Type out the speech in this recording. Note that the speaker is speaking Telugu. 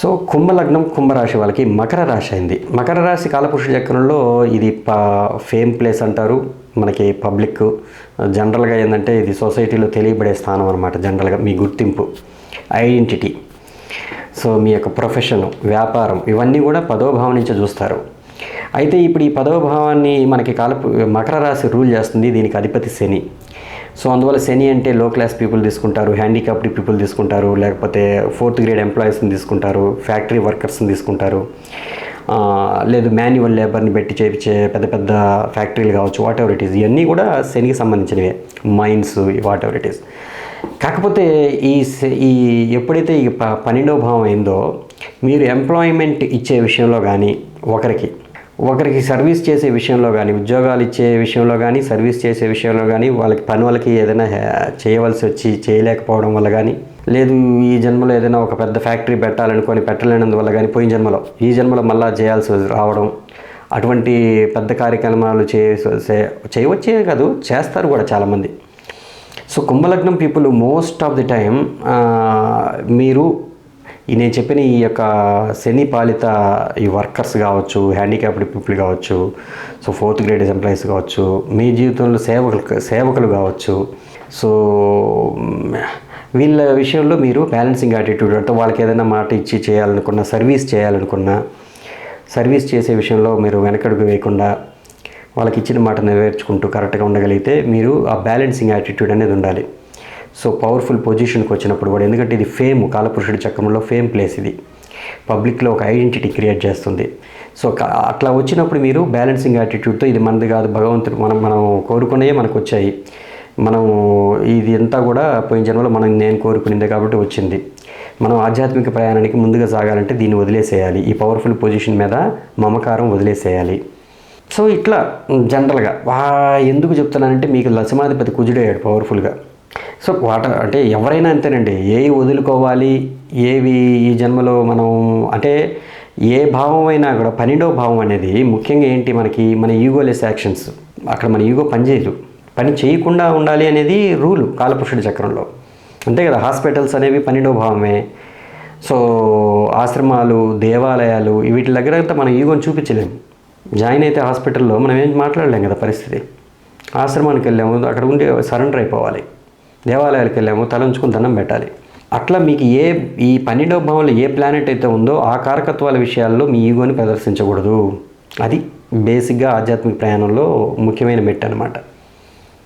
సో కుంభలగ్నం కుంభరాశి వాళ్ళకి మకర రాశి అయింది. మకర రాశి కాలపురుష చక్రంలో ఇది ప ఫేమ్ ప్లేస్ అంటారు. మనకి పబ్లిక్ జనరల్గా ఏంటంటే ఇది సొసైటీలో తెలియబడే స్థానం అనమాట జనరల్గా మీ గుర్తింపు. ఐడెంటిటీ. సో మీ యొక్క ప్రొఫెషన్ వ్యాపారం ఇవన్నీ కూడా పదోభావం నుంచి చూస్తారు. అయితే ఇప్పుడు ఈ పదవ భావాన్ని మనకి కాలపు మకర రాశి రూల్ చేస్తుంది దీనికి అధిపతి శని. సో అందువల్ల శని అంటే లో క్లాస్ పీపుల్ తీసుకుంటారు హ్యాండిక్యాప్డ్ పీపుల్ తీసుకుంటారు లేకపోతే ఫోర్త్ గ్రేడ్ ఎంప్లాయీస్ని తీసుకుంటారు ఫ్యాక్టరీ వర్కర్స్ని తీసుకుంటారు. లేదు మాన్యువల్ లేబర్ని పెట్టి చేయించే పెద్ద పెద్ద ఫ్యాక్టరీలు కావచ్చు వాట్ ఎవర్ ఇట్ ఈస్ ఇవన్నీ కూడా శనికి సంబంధించినవే. Mines whatever it is కాకపోతే ఈ ఈ ఎప్పుడైతే ఈ ప పన్నెండవ భావం అయిందో మీరు ఎంప్లాయ్మెంట్ ఇచ్చే విషయంలో కానీ ఒకరికి ఒకరికి సర్వీస్ చేసే విషయంలో కానీ ఉద్యోగాలు ఇచ్చే విషయంలో కానీ సర్వీస్ చేసే విషయంలో కానీ వాళ్ళకి పని వాళ్ళకి ఏదైనా చేయవలసి వచ్చి చేయలేకపోవడం వల్ల కానీ లేదు ఈ జన్మలో ఏదైనా ఒక పెద్ద ఫ్యాక్టరీ పెట్టాలనుకొని పెట్టలేనందువల్ల కానీ పోయిన జన్మలో ఈ జన్మలో మళ్ళా చేయాల్సి రావడం అటువంటి పెద్ద కార్యక్రమాలు చేసే చేయవచ్చే కాదు చేస్తారు కూడా చాలామంది. So కుంభలగ్నం people most of the time మీరు ఈ నేను చెప్పిన ఈ యొక్క శని పాలిత ఈ వర్కర్స్ కావచ్చు హ్యాండిక్యాప్డ్ పీపుల్ కావచ్చు సో ఫోర్త్ గ్రేడ్ ఎంప్లాయీస్ కావచ్చు మీ జీవితంలో సేవకులు సేవకులు కావచ్చు. సో వీళ్ళ విషయంలో మీరు బ్యాలెన్సింగ్ యాటిట్యూడ్ అంటే వాళ్ళకి ఏదైనా మాట ఇచ్చి చేయాలనుకున్నా సర్వీస్ చేయాలనుకున్నా సర్వీస్ చేసే విషయంలో మీరు వెనకడుగు వేయకుండా వాళ్ళకి ఇచ్చిన మాట నెరవేర్చుకుంటూ కరెక్ట్గా ఉండగలిగితే మీరు ఆ బ్యాలెన్సింగ్ యాటిట్యూడ్ అనేది ఉండాలి. సో పవర్ఫుల్ పొజిషన్కి వచ్చినప్పుడు కూడా ఎందుకంటే ఇది ఫేమ్ కాలపురుషుడి చక్రంలో ఫేమ్ ప్లేస్ ఇది. పబ్లిక్లో ఒక ఐడెంటిటీ క్రియేట్ చేస్తుంది. సో అట్లా వచ్చినప్పుడు మీరు బ్యాలెన్సింగ్ యాటిట్యూడ్తో ఇది మనది కాదు భగవంతుడు మనం మనం కోరుకునేవి మనకు వచ్చాయి. మనం ఇది అంతా కూడా పోయిన జన్మలో మనం నేను కోరుకునింది కాబట్టి వచ్చింది. మనం ఆధ్యాత్మిక ప్రయాణానికి ముందుగా సాగాలంటే దీన్ని వదిలేసేయాలి. ఈ పవర్ఫుల్ పొజిషన్ మీద మమకారం వదిలేసేయాలి. సో ఇట్లా జనరల్గా ఎందుకు చెప్తున్నానంటే మీకు లసమాధిపతి కుజుడయ్యాడు పవర్ఫుల్గా సో వాట అంటే ఎవరైనా అంతేనండి. ఏవి వదులుకోవాలి ఏవి ఈ జన్మలో మనం అంటే ఏ భావం అయినా కూడా పన్నెండో భావం అనేది ముఖ్యంగా ఏంటి మనకి మన ఈగోలెస్ యాక్షన్స్ అక్కడ మన ఈగో పనిచేయదు పని చేయకుండా ఉండాలి అనేది రూలు కాలపురుషుడి చక్రంలో. అంతే కదా హాస్పిటల్స్ అనేవి పన్నెండో భావమే. సో ఆశ్రమాలు దేవాలయాలు వీటి దగ్గర అంతా మనం ఈగోని చూపించలేము. జాయిన్ అయితే హాస్పిటల్లో మనం ఏం మాట్లాడలేం కదా పరిస్థితి. ఆశ్రమానికి వెళ్ళాము అక్కడ ఉండి సరెండర్ అయిపోవాలి. దేవాలయాలకు వెళ్ళాము తలంచుకుని దండం పెట్టాలి. అట్లా మీకు ఏ ఈ పన్నెండవ భావంలో ఏ ప్లానెట్ అయితే ఉందో ఆ కారకత్వాల విషయాల్లో మీ ఈగోని ప్రదర్శించకూడదు. అది బేసిక్గా ఆధ్యాత్మిక ప్రయాణంలో ముఖ్యమైన మెట్ అనమాట